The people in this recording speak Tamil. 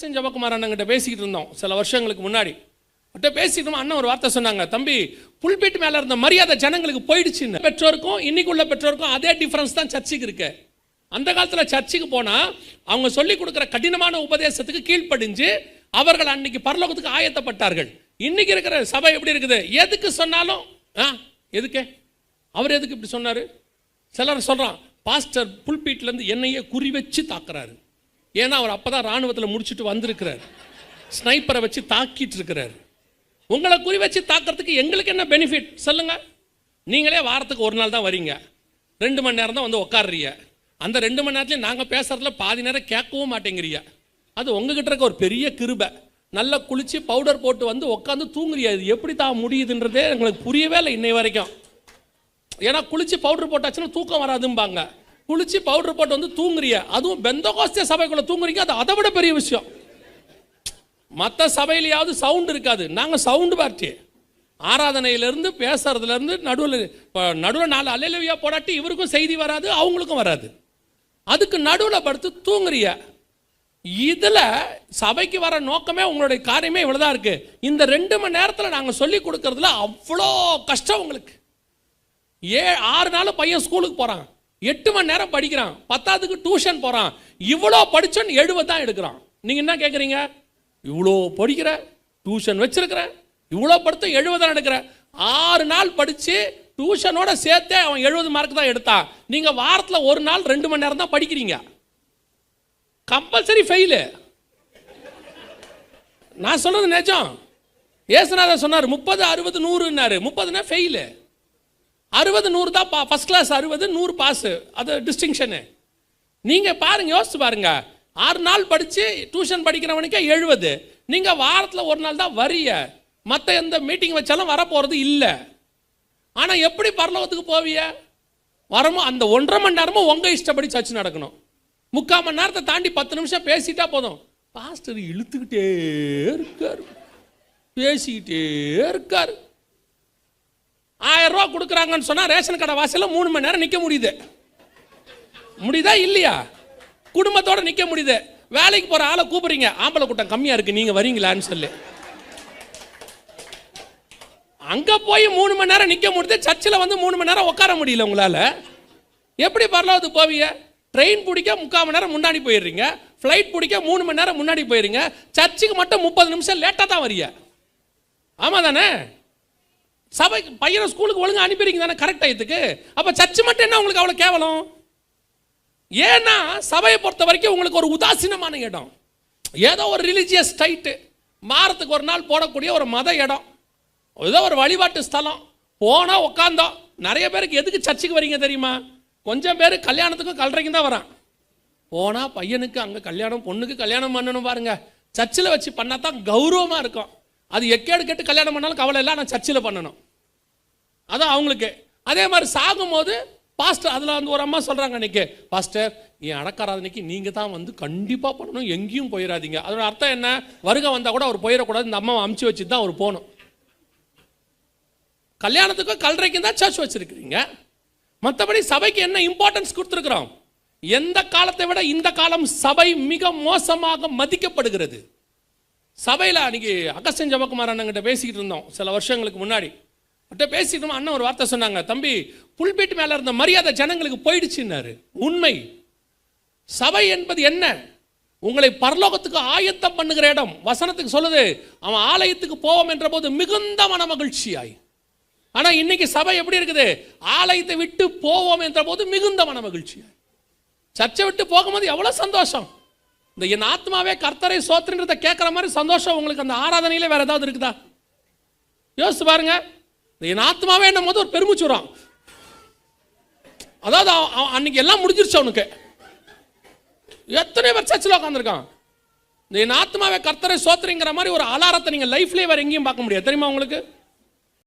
அகஸ்டின் ஜபகுமார் அண்ணங்கிட்ட பேசிக்கிட்டு இருந்தோம். சில வருஷங்களுக்கு முன்னாடி. அவர்கிட்ட பேசிட்டு அண்ணன் ஒரு வார்த்தை சொன்னாங்க தம்பி புல்பீட் மேல இருந்த மரியாதை ஜனங்களுக்கு போயிடுச்சுன்னு. பெற்றோருக்கும் இன்னைக்குள்ள பெற்றோருக்கும் அதே டிஃபரன்ஸ் தான் சர்ச்சுக்கு இருக்கு. அந்த காலத்தில் சர்ச்சுக்கு போனால் அவங்க சொல்லி கொடுக்குற கடினமான உபதேசத்துக்கு கீழ்ப்படிஞ்சு அவர்கள் அன்னைக்கு பரலோகத்துக்கு ஆயத்தப்பட்டார்கள். இன்னைக்கு இருக்கிற சபை எப்படி இருக்குது? எதுக்கு சொன்னாலும் ஆ எதுக்கு? அவர் எதுக்கு இப்படி சொன்னார்? சிலர் சொல்கிறான் பாஸ்டர் புல்பீட்ல இருந்து என்னையே குறி வச்சு தாக்குறாரு. ஏன்னா அவர் அப்போ தான் ராணுவத்தில் முடிச்சுட்டு வந்திருக்கிறார். ஸ்னைப்பரை வச்சு தாக்கிட்டு இருக்கிறார் உங்களை குறி வச்சு தாக்கிறதுக்கு எங்களுக்கு என்ன பெனிஃபிட் சொல்லுங்கள் நீங்களே வாரத்துக்கு ஒரு நாள் தான் வரீங்க. ரெண்டு மணி நேரம் தான் வந்து உட்காடுறீங்க அந்த ரெண்டு மணி நேரத்துலையும் நாங்கள் பேசுகிறதுல பாதி நேரம் கேட்கவும் மாட்டேங்கிறீங்க. அது உங்ககிட்ட இருக்க ஒரு பெரிய கிருபை. நல்லா குளித்து பவுடர் போட்டு வந்து உட்காந்து தூங்குறியா இது எப்படி தான் முடியுதுன்றதே எங்களுக்கு புரியவே இல்லை இன்னை வரைக்கும். ஏன்னா குளித்து பவுடர் போட்டாச்சுன்னா தூக்கம் வராதும்பாங்க. குளிச்சு பவுடர் போட்டு வந்து தூங்குறிய? அதுவும் பெந்தகோஸ்தே சபைக்குள்ள தூங்குறீங்க அது அதை விட பெரிய விஷயம். மற்ற சபையிலையாவது சவுண்ட் இருக்காது. நாங்கள் சவுண்டு பார்ட்டி ஆராதனையிலேருந்து பேசுறதுலேருந்து நடுவில் இப்போ நடுவில் நாலு அலையிலவியா போடாட்டி இவருக்கும் செய்தி வராது அவங்களுக்கும் வராது. அதுக்கு நடுவில் படுத்து தூங்குறிய. இதில் சபைக்கு வர நோக்கமே உங்களுடைய காரியமே இவ்வளோதான் இருக்கு. இந்த ரெண்டு மணி நேரத்தில் நாங்கள் சொல்லி கொடுக்கறதுல அவ்வளோ கஷ்டம் உங்களுக்கு. ஏ ஆறு நாள் பையன் ஸ்கூலுக்கு போகிறான் எட்டு மணி நேரம் படிக்கிறான். பத்தாவதுக்கு டியூஷன் போகிறான் இவ்வளோ படித்தோன்னு எழுபது தான் எடுக்கிறான். நீங்கள் என்ன கேட்குறீங்க இவ்வளோ படிக்கிற டியூஷன் வச்சிருக்கிற இவ்வளோ படுத்த எழுபது தான் எடுக்கிற. ஆறு நாள் படித்து டியூஷனோட சேர்த்தே அவன் எழுபது மார்க் தான் எடுத்தான். நீங்கள் வாரத்தில் ஒரு நாள் ரெண்டு மணி நேரம் தான் படிக்கிறீங்க. கம்பல்சரி ஃபெயிலு நான் சொன்னது நிஜம். ஏசுநாதர் சொன்னார் முப்பது அறுபது நூறுன்னாரு. முப்பதுனா ஃபெயிலு அறுபது நூறு தான் பா ஃபஸ்ட் கிளாஸ் அறுபது நூறு பாஸு அது டிஸ்டிங்ஷனு நீங்கள் பாருங்கள் யோசிச்சு பாருங்கள் ஆறு நாள் படித்து டியூஷன் படிக்கிறவனுக்கே எழுபது. நீங்கள் வாரத்தில் ஒரு நாள் தான் வரிய. மற்ற எந்த மீட்டிங் வச்சாலும் வரப்போகிறது இல்லை. ஆனால் எப்படி பரலோகத்துக்கு போவிய? வரமோ அந்த ஒன்றரை மணி நேரமும் உங்கள் இஷ்டப்படி சர்ச் நடக்கணும். முக்கால் மணி நேரத்தை தாண்டி பத்து நிமிஷம் பேசிட்டா போதும். பாஸ்டர் இழுத்துக்கிட்டே இருக்காரு. பேசிக்கிட்டே இருக்கார். ஆயிரம் ரூபா கொடுக்குறாங்கன்னு சொன்னால் ரேஷன் கடை வாசியில் மூணு மணி நேரம் நிற்க முடியுது. முடியுதா இல்லையா? குடும்பத்தோடு நிற்க முடியுது. வேலைக்கு போகிற ஆளை கூப்பிடுறீங்க. ஆம்பளை கூட்டம் கம்மியாக இருக்குது நீங்கள் வரீங்களான்னு சொல்லி. அங்கே போய் மூணு மணி நேரம் நிற்க முடியுது. சர்ச்சில் வந்து மூணு மணி நேரம் உட்கார முடியல உங்களால். எப்படி பரலாவது போவீங்க? ட்ரெயின் பிடிக்க முக்கால் மணி நேரம் முன்னாடி போயிடுறீங்க. ஃப்ளைட் பிடிக்க மூணு மணி நேரம் முன்னாடி போயிடுறீங்க. சர்ச்சுக்கு மட்டும் முப்பது நிமிஷம் லேட்டாக தான் வரீங்க ஆமாம் தானே சபைக்கு பையனை ஸ்கூலுக்கு ஒழுங்காக அனுப்பிடுங்க தானே கரெக்ட் டயத்துக்கு? அப்போ சர்ச்சு மட்டும் என்ன உங்களுக்கு அவ்வளோ கேவலம்? ஏன்னா சபையை பொறுத்த வரைக்கும் உங்களுக்கு ஒரு உதாசீனமான இடம். ஏதோ ஒரு ரிலீஜியஸ் டைட்டு மாரத்துக்கு ஒரு நாள் போடக்கூடிய ஒரு மத இடம். ஏதோ ஒரு வழிபாட்டு ஸ்தலம். போனால் உட்காந்தோம் நிறைய பேருக்கு எதுக்கு சர்ச்சுக்கு வரீங்க தெரியுமா? கொஞ்சம் பேர் கல்யாணத்துக்கும் கல்றைக்கும் தான் வரான். போனால் பையனுக்கு அங்கே கல்யாணம் பொண்ணுக்கு கல்யாணம் பண்ணணும் பாருங்க. சர்ச்சில் வச்சு பண்ணால் தான் கௌரவமாக இருக்கும். அது எக்கேடு கெட்டு கல்யாணம் பண்ணாலும் கவலை இல்லை நான் சர்ச்சில் பண்ணணும். அதான் அவங்களுக்கு. அதே மாதிரி சாகும்போது பாஸ்டர் அதில் வந்து ஒரு அம்மா சொல்கிறாங்க அன்னைக்கு பாஸ்டர் என் அடக்காராதனைக்கு நீங்கள் தான் வந்து கண்டிப்பாக பண்ணணும் எங்கேயும் போயிடாதீங்க அதோட அர்த்தம் என்ன? வருகை வந்தால் கூட அவர் போயிடக்கூடாது இந்த அம்மாவை அமுச்சு வச்சு தான் அவர் போகணும். கல்யாணத்துக்கும் கல்றைக்கும் தான் சர்ச் வச்சுருக்கிறீங்க. மற்றபடி சபைக்கு என்ன இம்பார்ட்டன்ஸ் கொடுத்துருக்குறோம்? எந்த காலத்தை விட இந்த காலம் சபை மிக மோசமாக மதிக்கப்படுகிறது. சபையில் அன்றைக்கி அகஸ்டன் ஜபகுமார் அண்ணங்கிட்ட பேசிக்கிட்டு இருந்தோம் சில வருஷங்களுக்கு முன்னாடி. அவர்கிட்ட பேசிக்கிட்டு இருந்தோம், அண்ணன் ஒரு வார்த்தை சொன்னாங்க தம்பி புல்பீட் மேலே இருந்த மரியாதை ஜனங்களுக்கு போயிடுச்சுன்னாரு. உண்மை. சபை என்பது என்ன? உங்களை பரலோகத்துக்கு ஆயத்தம் பண்ணுகிற இடம். வசனத்துக்கு சொல்லுது அவன் ஆலயத்துக்கு போவோம் என்ற போது மிகுந்த மன மகிழ்ச்சியாய் ஆனால் இன்னைக்கு சபை எப்படி இருக்குது? ஆலயத்தை விட்டு போவோம் என்ற போது மிகுந்த மன மகிழ்ச்சியாய் சர்ச்சை விட்டு போகும்போது எவ்வளோ சந்தோஷம். இந்த என் ஆத்மாவே கர்த்தரை சோத்துன்றத கேட்குற மாதிரி சந்தோஷம் உங்களுக்கு அந்த ஆராதனையில வேற ஏதாவது இருக்குதா? யோசிச்சு பாருங்க. இந்த என் ஆத்மாவே என்னும் போது ஒரு பெருமிச்சு வரும். அதாவது அவன் அன்னைக்கு எல்லாம் முடிஞ்சிருச்சு அவனுக்கு. எத்தனை பேர் சர்ச்சில் உட்காந்துருக்கான் இந்த என் ஆத்மாவே கர்த்தரை சோத்துறீங்கிற மாதிரி ஒரு அலாரத்தை நீங்கள் லைஃப்லேயே வேறு எங்கேயும் பார்க்க முடியாது. தெரியுமா உங்களுக்கு?